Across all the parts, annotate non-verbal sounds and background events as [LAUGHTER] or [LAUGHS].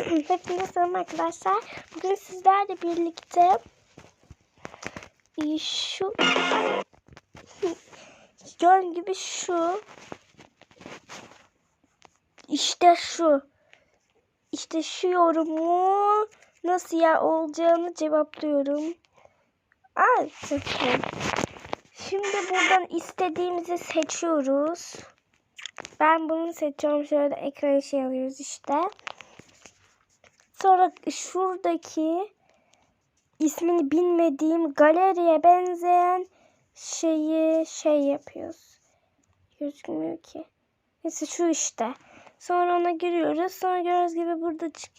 [CLEARS THROAT] Hepinize selam arkadaşlar. Bugün sizlerle birlikte şu [LAUGHS] gördüğün gibi şu işte şu işte şu yorumu nasıl ya olacağını cevaplıyorum. Aa, Şimdi buradan istediğimizi seçiyoruz. Ben bunu seçiyorum. Şöyle ekran şey alıyoruz işte. Sonra şuradaki ismini bilmediğim galeriye benzeyen şeyi şey yapıyoruz. Gözükmüyor ki. Neyse şu işte. Sonra ona giriyoruz. Sonra gördüğünüz gibi burada çık.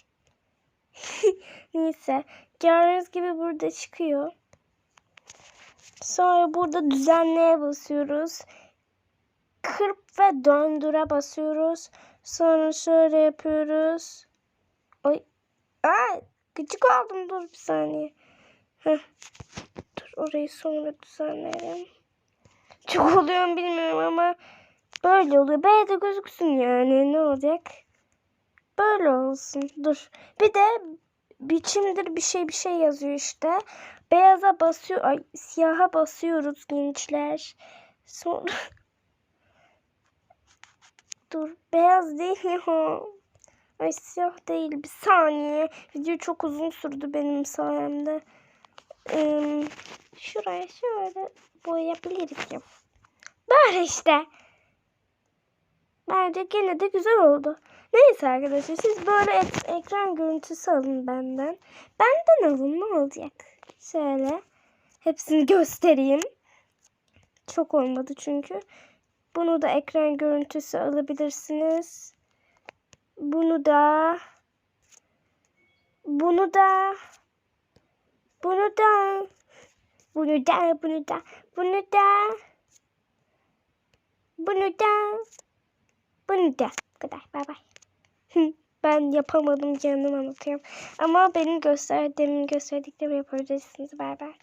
[LAUGHS] Neyse. Gördüğünüz gibi burada çıkıyor. Sonra burada düzenleye basıyoruz. Kırp ve döndüre basıyoruz. Sonra şöyle yapıyoruz. Ay. Ay. Gıcık oldum. Dur bir saniye. Heh. Dur orayı sonra düzenleyelim. Çok oluyor bilmiyorum ama böyle oluyor. Böyle de gözüksün yani. Ne olacak? Böyle olsun. Dur. Bir de biçimdir bir şey bir şey yazıyor işte. Beyaza basıyor. Ay siyaha basıyoruz gençler. Sonra [LAUGHS] Dur beyaz değil ya. Ay siyah değil. Bir saniye. Video çok uzun sürdü benim sayemde. Ee, şuraya şöyle boyayabilirim. Böyle işte. Bence gene de güzel oldu. Neyse arkadaşlar siz böyle ek- ekran görüntüsü alın benden. Benden alın ne olacak? Şöyle. Hepsini göstereyim. Çok olmadı çünkü. Bunu da ekran görüntüsü alabilirsiniz. Bunu da bunu da bunu da bunu da bunu da bunu da bunu da bunu da bu kadar bay bay. [LAUGHS] ben yapamadım canım anlatıyorum. Ama benim gösterdiğim gösterdiklerimi yapabilirsiniz bay bay.